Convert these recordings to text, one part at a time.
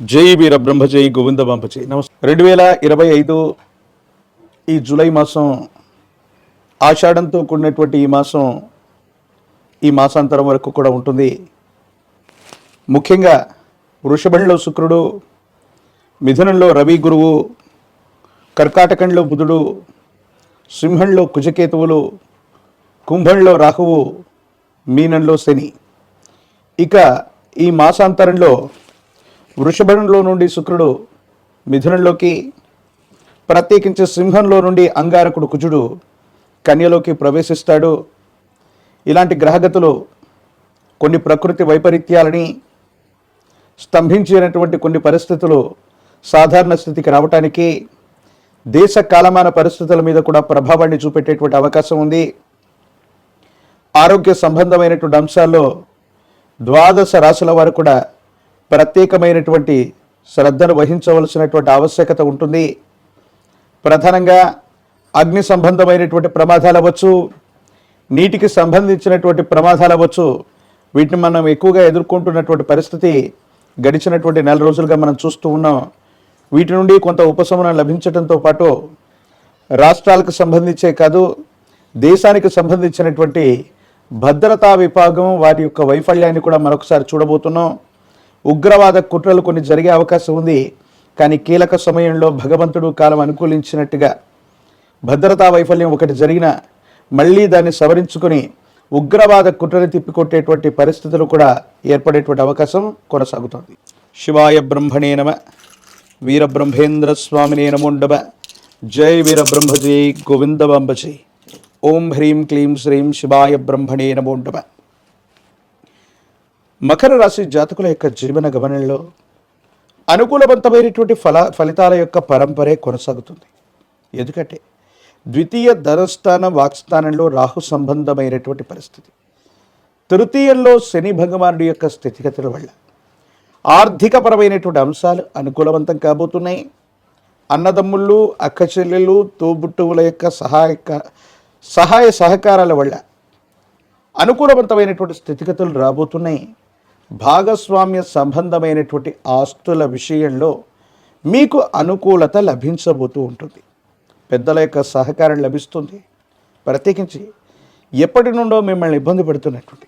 జై వీర బ్రహ్మ జై గోవింద బాంపజై నమస్తే రెండు వేల ఇరవై ఐదు ఈ జూలై మాసం ఆషాఢంతో కూడినటువంటి ఈ మాసం ఈ మాసాంతరం వరకు కూడా ఉంటుంది. ముఖ్యంగా వృషభంలో శుక్రుడు మిథునంలో రవి గురువు కర్కాటకంలో బుధుడు సింహంలో కుజకేతువులు కుంభంలో రాహువు మీనంలో శని. ఇక ఈ మాసాంతరంలో వృషభంలో నుండి శుక్రుడు మిథునంలోకి ప్రత్యేకించి సింహంలో నుండి అంగారకుడు కుజుడు కన్యలోకి ప్రవేశిస్తాడు. ఇలాంటి గ్రహగతులు కొన్ని ప్రకృతి వైపరీత్యాలని స్తంభించినటువంటి కొన్ని పరిస్థితులు సాధారణ స్థితికి రావటానికి దేశ కాలమాన పరిస్థితుల మీద కూడా ప్రభావాన్ని చూపెట్టేటువంటి అవకాశం ఉంది. ఆరోగ్య సంబంధమైనటువంటి అంశాల్లో ద్వాదశ రాశుల వారు కూడా ప్రత్యేకమైనటువంటి శ్రద్ధను వహించవలసినటువంటి ఆవశ్యకత ఉంటుంది. ప్రధానంగా అగ్ని సంబంధమైనటువంటి ప్రమాదాలు అవ్వచ్చు నీటికి సంబంధించినటువంటి ప్రమాదాలు అవ్వచ్చు. వీటిని మనం ఎక్కువగా ఎదుర్కొంటున్నటువంటి పరిస్థితి గడిచినటువంటి నెల రోజులుగా మనం చూస్తూ ఉన్నాం. వీటి నుండి కొంత ఉపశమనం లభించడంతో పాటు రాష్ట్రాలకు సంబంధించే కాదు దేశానికి సంబంధించినటువంటి భద్రతా విభాగం వారి యొక్క వైఫల్యాన్ని కూడా మరొకసారి చూడబోతున్నాం. ఉగ్రవాద కుట్రలు కొన్ని జరిగే అవకాశం ఉంది కానీ కీలక సమయంలో భగవంతుడు కాలం అనుకూలించినట్టుగా. భద్రతా వైఫల్యం ఒకటి జరిగిన మళ్ళీ దాన్ని సవరించుకొని ఉగ్రవాద కుట్రని తిప్పికొట్టేటువంటి పరిస్థితులు కూడా ఏర్పడేటువంటి అవకాశం కొనసాగుతోంది. శివాయ బ్రహ్మణే నమ వీరబ్రహ్మేంద్ర స్వామినే నమోండమ జై వీరబ్రహ్మజీ జై ఓం హ్రీం క్లీం శ్రీం శివాయ బ్రహ్మణే నమోండమ మకర రాశి జాతకుల యొక్క జీవన గమనంలో అనుకూలవంతమైనటువంటి ఫల ఫలితాల యొక్క పరంపరే కొనసాగుతుంది. ఎందుకంటే ద్వితీయ ధనస్థానం వాక్స్థానంలో రాహు సంబంధమైనటువంటి పరిస్థితి. తృతీయంలో శని భగవానుడి యొక్క స్థితిగతుల వల్ల ఆర్థికపరమైనటువంటి అంశాలు అనుకూలవంతం కాబోతున్నాయి. అన్నదమ్ముళ్ళు అక్క చెల్లెళ్ళు తోబుట్టువుల యొక్క సహాయక సహాయ సహకారాల వల్ల అనుకూలవంతమైనటువంటి స్థితిగతులు రాబోతున్నాయి. భాగస్వామ్య సంబంధమైనటువంటి ఆస్తుల విషయంలో మీకు అనుకూలత లభించబోతూ ఉంటుంది. పెద్దల యొక్క సహకారం లభిస్తుంది. ప్రత్యేకించి ఎప్పటి నుండో మిమ్మల్ని ఇబ్బంది పెడుతున్నటువంటి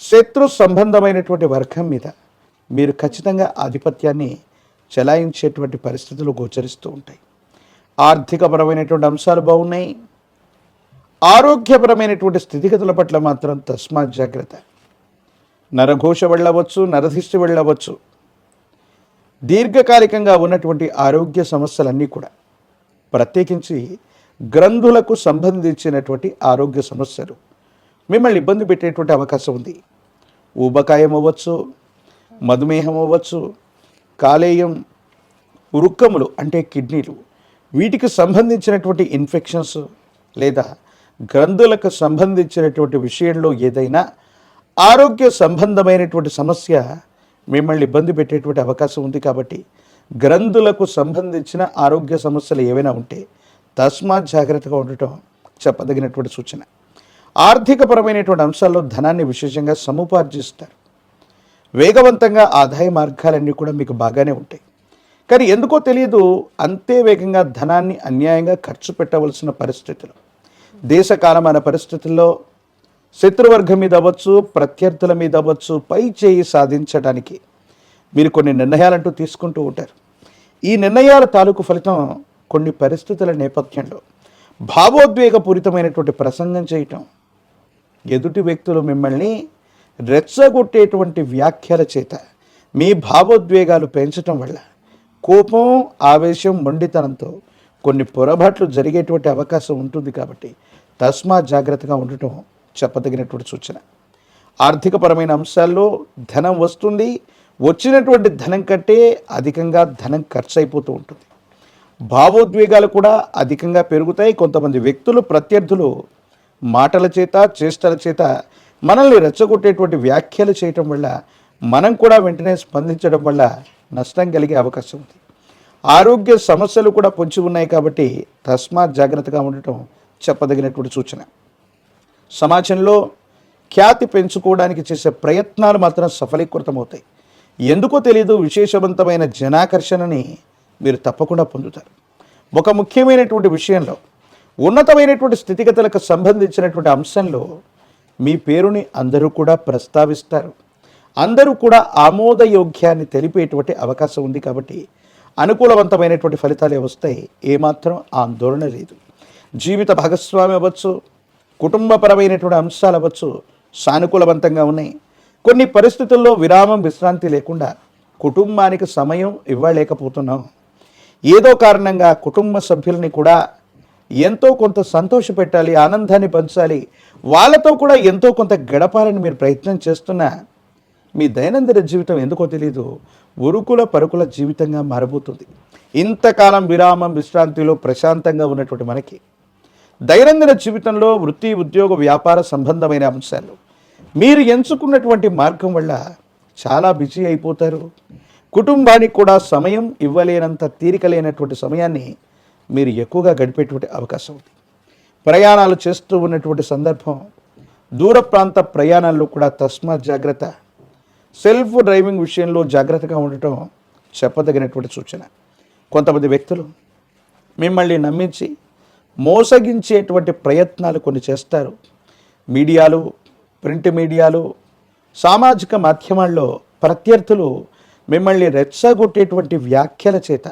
శత్రు సంబంధమైనటువంటి వర్గం మీద మీరు ఖచ్చితంగా ఆధిపత్యాన్ని చెలాయించేటువంటి పరిస్థితులు గోచరిస్తూ ఉంటాయి. ఆర్థికపరమైనటువంటి అంశాలు బాగున్నాయి. ఆరోగ్యపరమైనటువంటి స్థితిగతుల పట్ల మాత్రం తస్మాత్ జాగ్రత్త. నరఘోష వెళ్ళవచ్చు నరధిష్టి వెళ్ళవచ్చు. దీర్ఘకాలికంగా ఉన్నటువంటి ఆరోగ్య సమస్యలన్నీ కూడా ప్రత్యేకించి గ్రంథులకు సంబంధించినటువంటి ఆరోగ్య సమస్యలు. మిమ్మల్ని ఇబ్బంది పెట్టేటువంటి అవకాశం ఉంది. ఊబకాయం అవ్వచ్చు మధుమేహం అవ్వచ్చు కాలేయం వృక్కములు అంటే కిడ్నీలు వీటికి సంబంధించినటువంటి ఇన్ఫెక్షన్స్ లేదా గ్రంథులకు సంబంధించినటువంటి విషయంలో ఏదైనా ఆరోగ్య సంబంధమైనటువంటి సమస్య మిమ్మల్ని ఇబ్బంది పెట్టేటువంటి అవకాశం ఉంది కాబట్టి గ్రంథులకు సంబంధించిన ఆరోగ్య సమస్యలు ఏవైనా ఉంటే తస్మాత్ జాగ్రత్తగా ఉండటం చెప్పదగినటువంటి సూచన. ఆర్థికపరమైనటువంటి అంశాల్లో ధనాన్ని విశేషంగా సముపార్జిస్తారు. వేగవంతంగా ఆదాయ మార్గాలన్నీ కూడా మీకు బాగానే ఉంటాయి. కానీ ఎందుకో తెలియదు అంతే వేగంగా ధనాన్ని అన్యాయంగా ఖర్చు పెట్టవలసిన పరిస్థితులు. దేశకాలమైన పరిస్థితుల్లో శత్రువర్గం మీద అవ్వచ్చు ప్రత్యర్థుల మీద అవ్వచ్చు పై చేయి సాధించడానికి మీరు కొన్ని నిర్ణయాలంటూ తీసుకుంటూ ఉంటారు. ఈ నిర్ణయాల తాలూకు ఫలితం కొన్ని పరిస్థితుల నేపథ్యంలో భావోద్వేగపూరితమైనటువంటి ప్రసంగం చేయటం ఎదుటి వ్యక్తులు మిమ్మల్ని రెచ్చగొట్టేటువంటి వ్యాఖ్యల చేత మీ భావోద్వేగాలు పెంచటం వల్ల కోపం ఆవేశం మొండితనంతో కొన్ని పొరపాట్లు జరిగేటువంటి అవకాశం ఉంటుంది కాబట్టి తస్మా జాగ్రత్తగా ఉండటం చెప్పదగినటువంటి సూచన. ఆర్థికపరమైన అంశాల్లో ధనం వస్తుంది. వచ్చినటువంటి ధనం కంటే అధికంగా ధనం ఖర్చు అయిపోతూ ఉంటుంది. భావోద్వేగాలు కూడా అధికంగా పెరుగుతాయి. కొంతమంది వ్యక్తులు ప్రత్యర్థులు మాటల చేత చేష్టల చేత మనల్ని రెచ్చగొట్టేటువంటి వ్యాఖ్యలు చేయటం వల్ల మనం కూడా వెంటనే స్పందించడం వల్ల నష్టం కలిగే అవకాశం ఉంది. ఆరోగ్య సమస్యలు కూడా పొంచి ఉన్నాయి కాబట్టి తస్మాత్ జాగ్రత్తగా ఉండటం చెప్పదగినటువంటి సూచన. సమాజంలో ఖ్యాతి పెంచుకోవడానికి చేసే ప్రయత్నాలు మాత్రం సఫలీకృతమవుతాయి. ఎందుకో తెలియదు విశేషవంతమైన జనాకర్షణని మీరు తప్పకుండా పొందుతారు. ఒక ముఖ్యమైనటువంటి విషయంలో ఉన్నతమైనటువంటి స్థితిగతులకు సంబంధించినటువంటి అంశంలో మీ పేరుని అందరూ కూడా ప్రస్తావిస్తారు. అందరూ కూడా ఆమోదయోగ్యాన్ని తెలిపేటువంటి అవకాశం ఉంది కాబట్టి అనుకూలవంతమైనటువంటి ఫలితాలే వస్తాయి. ఏమాత్రం ఆందోళన లేదు. జీవిత భాగస్వామి అవ్వచ్చు కుటుంబపరమైనటువంటి అంశాలు అవ్వచ్చు సానుకూలవంతంగా ఉన్నాయి. కొన్ని పరిస్థితుల్లో విరామం విశ్రాంతి లేకుండా కుటుంబానికి సమయం ఇవ్వలేకపోతున్నాం. ఏదో కారణంగా కుటుంబ సభ్యుల్ని కూడా ఎంతో కొంత సంతోషపెట్టాలి ఆనందాన్ని పంచాలి వాళ్ళతో కూడా ఎంతో కొంత గడపాలని మీరు ప్రయత్నం చేస్తున్నా మీ దైనందిన జీవితం ఎందుకో తెలియదు ఉరుకుల పరుకుల జీవితంగా మారబోతుంది. ఇంతకాలం విరామం విశ్రాంతిలో ప్రశాంతంగా ఉన్నటువంటి మనకి దైనందిన జీవితంలో వృత్తి ఉద్యోగ వ్యాపార సంబంధమైన అంశాలు. మీరు ఎంచుకున్నటువంటి మార్గం వల్ల చాలా బిజీ అయిపోతారు. కుటుంబానికి కూడా సమయం ఇవ్వలేనంత తీరిక లేనటువంటి సమయాన్ని మీరు ఎక్కువగా గడిపేటువంటి అవకాశం ఉంది. ప్రయాణాలు చేస్తూ ఉన్నటువంటి సందర్భం దూర ప్రాంత ప్రయాణాల్లో కూడా తస్మాత్ జాగ్రత్త. సెల్ఫ్ డ్రైవింగ్ విషయంలో జాగ్రత్తగా ఉండటం చెప్పదగినటువంటి సూచన. కొంతమంది వ్యక్తులు మిమ్మల్ని నమ్మించి మోసగించేటువంటి ప్రయత్నాలు కొన్ని చేస్తారు. మీడియాలు ప్రింట్ మీడియాలు సామాజిక మాధ్యమాల్లో ప్రత్యర్థులు మిమ్మల్ని రెచ్చగొట్టేటువంటి వ్యాఖ్యల చేత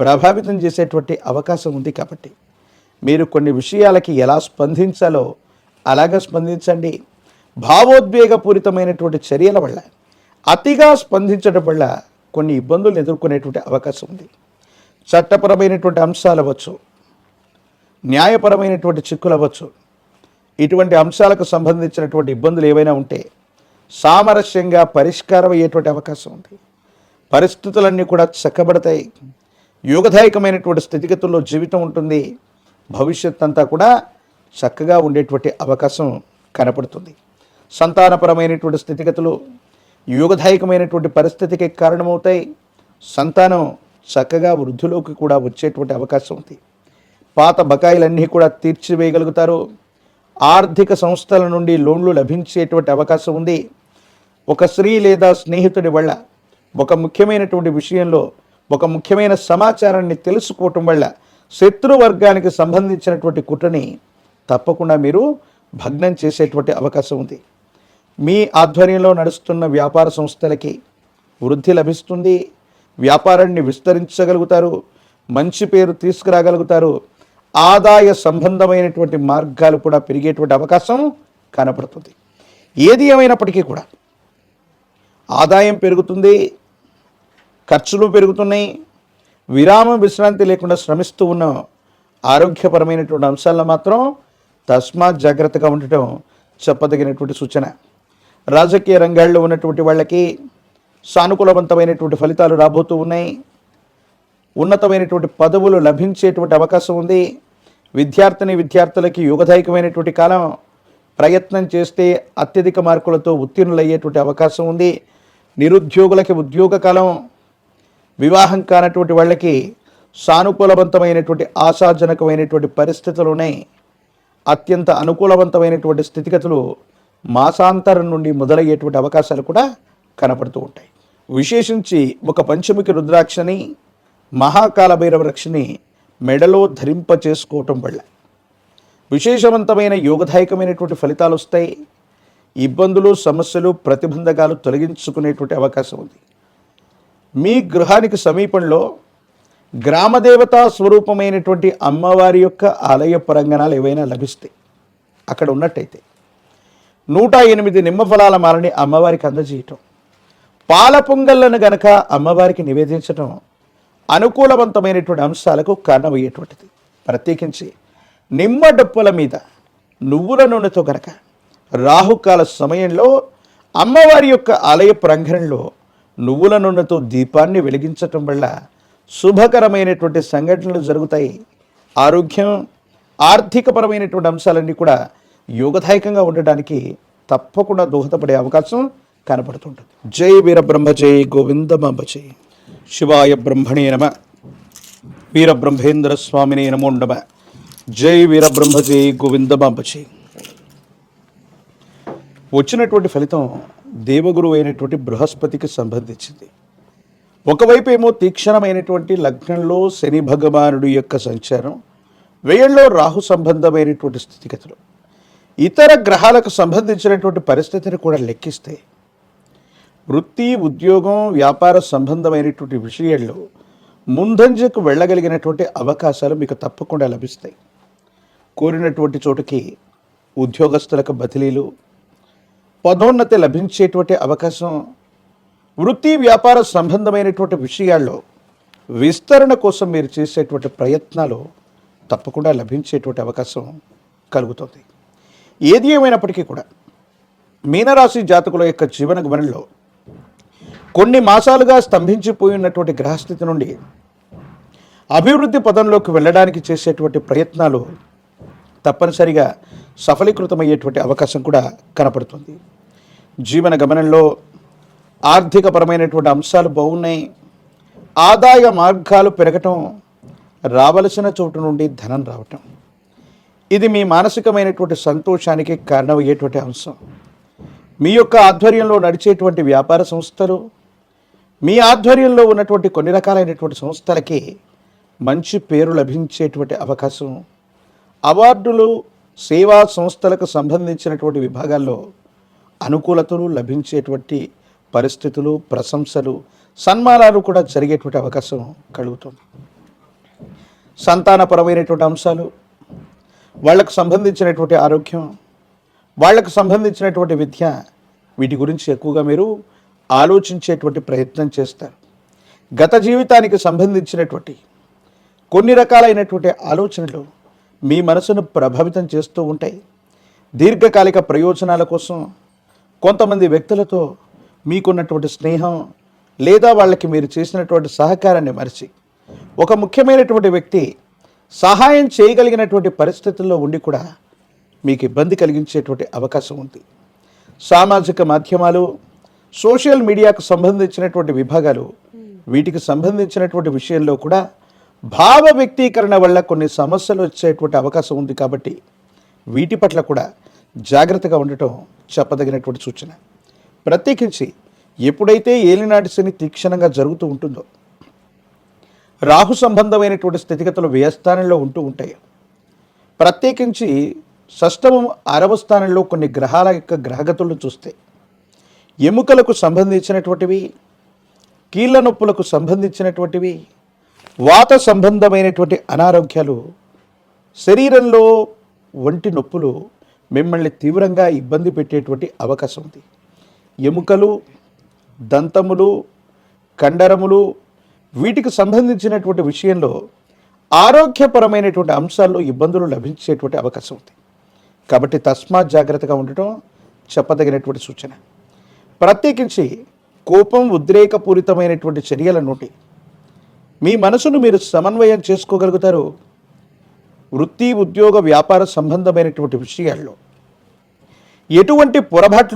ప్రభావితం చేసేటువంటి అవకాశం ఉంది కాబట్టి. మీరు కొన్ని విషయాలకి ఎలా స్పందించాలో అలాగా స్పందించండి. భావోద్వేగపూరితమైనటువంటి చర్యల వల్ల అతిగా స్పందించడం వల్ల కొన్ని ఇబ్బందులు ఎదుర్కొనేటువంటి అవకాశం ఉంది. చట్టపరమైనటువంటి అంశాలు అవ్వచ్చు న్యాయపరమైనటువంటి చిక్కులు అవ్వచ్చు. ఇటువంటి అంశాలకు సంబంధించినటువంటి ఇబ్బందులు ఏవైనా ఉంటే సామరస్యంగా పరిష్కారం అయ్యేటువంటి అవకాశం ఉంది. పరిస్థితులన్నీ కూడా చక్కబడతాయి. యోగదాయకమైనటువంటి స్థితిగతుల్లో జీవితం ఉంటుంది. భవిష్యత్ అంతా కూడా చక్కగా ఉండేటువంటి అవకాశం కనపడుతుంది. సంతానపరమైనటువంటి స్థితిగతులు యోగదాయకమైనటువంటి పరిస్థితికి కారణమవుతాయి. సంతానం చక్కగా వృద్ధిలోకి కూడా వచ్చేటువంటి అవకాశం ఉంది. పాత బకాయిలన్నీ కూడా తీర్చివేయగలుగుతారు. ఆర్థిక సంస్థల నుండి లోన్లు లభించేటువంటి అవకాశం ఉంది. ఒక స్త్రీ లేదా స్నేహితుడి వల్ల ఒక ముఖ్యమైనటువంటి విషయంలో ఒక ముఖ్యమైన సమాచారాన్ని తెలుసుకోవటం వల్ల శత్రువర్గానికి సంబంధించినటువంటి కుట్రని తప్పకుండా మీరు భగ్నం చేసేటువంటి అవకాశం ఉంది. మీ ఆధ్వర్యంలో నడుస్తున్న వ్యాపార సంస్థలకి వృద్ధి లభిస్తుంది. వ్యాపారాన్ని విస్తరించగలుగుతారు. మంచి పేరు తీసుకురాగలుగుతారు. ఆదాయ సంబంధమైనటువంటి మార్గాలు కూడా పెరిగేటువంటి అవకాశం కనపడుతుంది. ఏది ఏమైనప్పటికీ కూడా ఆదాయం పెరుగుతుంది ఖర్చులు పెరుగుతున్నాయి విరామం విశ్రాంతి లేకుండా శ్రమిస్తూ ఉన్న ఆరోగ్యపరమైనటువంటి అంశాల్లో మాత్రం తస్మాత్ జాగ్రత్తగా ఉండటం చెప్పదగినటువంటి సూచన. రాజకీయ రంగాల్లో ఉన్నటువంటి వాళ్ళకి సానుకూలవంతమైనటువంటి ఫలితాలు రాబోతూ ఉన్నాయి. ఉన్నతమైనటువంటి పదవులు లభించేటువంటి అవకాశం ఉంది. విద్యార్థిని విద్యార్థులకి యుగదాయకమైనటువంటి కాలం ప్రయత్నం చేస్తే అత్యధిక మార్కులతో ఉత్తీర్ణులయ్యేటువంటి అవకాశం ఉంది. నిరుద్యోగులకి ఉద్యోగ కాలం వివాహం కానటువంటి వాళ్ళకి సానుకూలవంతమైనటువంటి ఆశాజనకమైనటువంటి పరిస్థితులునే అత్యంత అనుకూలవంతమైనటువంటి స్థితిగతులు మాసాంతరం నుండి మొదలయ్యేటువంటి అవకాశాలు కూడా కనపడుతూ ఉంటాయి. విశేషించి ఒక పంచముఖి రుద్రాక్షని మహాకాల భైరవ రక్షని మెడలో ధరింప చేసుకోవటం వల్ల. విశేషవంతమైన యోగదాయకమైనటువంటి ఫలితాలు వస్తాయి. ఇబ్బందులు సమస్యలు ప్రతిబంధకాలు తొలగించుకునేటువంటి అవకాశం ఉంది. మీ గృహానికి సమీపంలో గ్రామదేవతా స్వరూపమైనటువంటి అమ్మవారి యొక్క ఆలయ ప్రాంగణాలు ఏవైనా లభిస్తాయి అక్కడ ఉన్నట్టయితే నూట ఎనిమిది నిమ్మ ఫలాల మాలని అమ్మవారికి అందజేయటం. పాల పొంగళ్ళను గనక అమ్మవారికి నివేదించటం అనుకూలవంతమైనటువంటి అంశాలకు కారణమయ్యేటువంటిది. ప్రత్యేకించి నిమ్మ డప్పుల మీద నువ్వుల నూనెతో గనక రాహుకాల సమయంలో అమ్మవారి యొక్క ఆలయ ప్రాంగణంలో నువ్వుల నూనెతో దీపాన్ని వెలిగించటం వల్ల శుభకరమైనటువంటి సంఘటనలు జరుగుతాయి. ఆరోగ్యం ఆర్థికపరమైనటువంటి అంశాలన్నీ కూడా యోగదాయకంగా ఉండడానికి తప్పకుండా దోహదపడే అవకాశం కనపడుతుంటుంది జై వీరబ్రహ్మ జై గోవిందమాంబ జై. శివాయ బ్రహ్మణే నమ. వీరబ్రహ్మేంద్ర స్వామినే నమో నమ. జై వీరబ్రహ్మ జై గోవిందమాంబ వచ్చినటువంటి ఫలితం దేవగురు అయినటువంటి బృహస్పతికి సంబంధించింది. ఒకవైపు ఏమో తీక్షణమైనటువంటి లగ్నంలో శని భగవానుడి యొక్క సంచారం వ్యయంలో రాహు సంబంధమైనటువంటి స్థితిగతులు. ఇతర గ్రహాలకు సంబంధించినటువంటి పరిస్థితిని కూడా లెక్కిస్తే వృత్తి ఉద్యోగం వ్యాపార సంబంధమైనటువంటి విషయాల్లో ముందంజకు వెళ్ళగలిగినటువంటి అవకాశాలు మీకు తప్పకుండా లభిస్తాయి. కోరినటువంటి చోటుకి ఉద్యోగస్తులకు బదిలీలు పదోన్నతి లభించేటువంటి అవకాశం వృత్తి వ్యాపార సంబంధమైనటువంటి విషయాల్లో విస్తరణ కోసం మీరు చేసేటువంటి ప్రయత్నాలు తప్పకుండా లభించేటువంటి అవకాశం కలుగుతుంది. ఏది ఏమైనప్పటికీ కూడా మీనరాశి జాతకుల యొక్క జీవన గమనంలో కొన్ని మాసాలుగా స్తంభించిపోయినటువంటి గ్రహస్థితి నుండి అభివృద్ధి పదంలోకి వెళ్ళడానికి చేసేటువంటి ప్రయత్నాలు తప్పనిసరిగా సఫలీకృతమయ్యేటువంటి అవకాశం కూడా కనపడుతుంది. జీవన గమనంలో ఆర్థికపరమైనటువంటి అంశాలు బాగున్నాయి. ఆదాయ మార్గాలు పెరగటం రావలసిన చోటు నుండి ధనం రావటం. ఇది మీ మానసికమైనటువంటి సంతోషానికి కారణమయ్యేటువంటి అంశం. మీ యొక్క ఆధ్వర్యంలో నడిచేటువంటి వ్యాపార సంస్థలు మీ ఆధ్వర్యంలో ఉన్నటువంటి కొన్ని రకాలైనటువంటి సంస్థలకి మంచి పేరు లభించేటువంటి అవకాశం. అవార్డులు సేవా సంస్థలకు సంబంధించినటువంటి విభాగాల్లో అనుకూలతలు లభించేటువంటి పరిస్థితులు ప్రశంసలు సన్మానాలు కూడా జరిగేటువంటి అవకాశం కలుగుతుంది. సంతానపరమైనటువంటి అంశాలు వాళ్ళకు సంబంధించినటువంటి ఆరోగ్యం వాళ్ళకు సంబంధించినటువంటి విద్య వీటి గురించి ఎక్కువగా మీరు ఆలోచించేటువంటి ప్రయత్నం చేస్తారు. గత జీవితానికి సంబంధించినటువంటి కొన్ని రకాలైనటువంటి ఆలోచనలు మీ మనసును ప్రభావితం చేస్తూ ఉంటాయి. దీర్ఘకాలిక ప్రయోజనాల కోసం కొంతమంది వ్యక్తులతో మీకున్నటువంటి స్నేహం లేదా వాళ్ళకి మీరు చేసినటువంటి సహకారాన్ని మరిచి ఒక ముఖ్యమైనటువంటి వ్యక్తి సహాయం చేయగలిగినటువంటి పరిస్థితుల్లో ఉండి కూడా మీకు ఇబ్బంది కలిగించేటువంటి అవకాశం ఉంది. సామాజిక మాధ్యమాలు సోషల్ మీడియాకు సంబంధించినటువంటి విభాగాలు వీటికి సంబంధించినటువంటి విషయంలో కూడా భావ వ్యక్తీకరణ వల్ల కొన్ని సమస్యలు వచ్చేటువంటి అవకాశం ఉంది కాబట్టి వీటి పట్ల కూడా జాగ్రత్తగా ఉండటం చెప్పదగినటువంటి సూచన. ప్రత్యేకించి ఎప్పుడైతే ఏలినాటి శని తీక్షణంగా జరుగుతూ ఉంటుందో రాహు సంబంధమైనటువంటి స్థితిగతులు వ్యయస్థానంలో ఉంటూ ఉంటాయి. ప్రత్యేకించి షష్టమం అరవ స్థానంలో కొన్ని గ్రహాల యొక్క గ్రహగతులను చూస్తే ఎముకలకు సంబంధించినటువంటివి కీళ్ళ నొప్పులకు సంబంధించినటువంటివి వాత సంబంధమైనటువంటి అనారోగ్యాలు శరీరంలో ఒంటి నొప్పులు మిమ్మల్ని తీవ్రంగా ఇబ్బంది పెట్టేటువంటి అవకాశం ఉంది. ఎముకలు దంతములు కండరములు వీటికి సంబంధించినటువంటి విషయంలో ఆరోగ్యపరమైనటువంటి అంశాల్లో ఇబ్బందులు లభించేటువంటి అవకాశం ఉంది. కాబట్టి తస్మాత్ జాగ్రత్తగా ఉండటం చెప్పదగినటువంటి సూచన. ప్రత్యేకించి కోపం ఉద్రేకపూరితమైనటువంటి చర్యల నుండి మీ మనసును మీరు సమన్వయం చేసుకోగలుగుతారు. వృత్తి ఉద్యోగ వ్యాపార సంబంధమైనటువంటి విషయాల్లో. ఎటువంటి పొరపాట్లు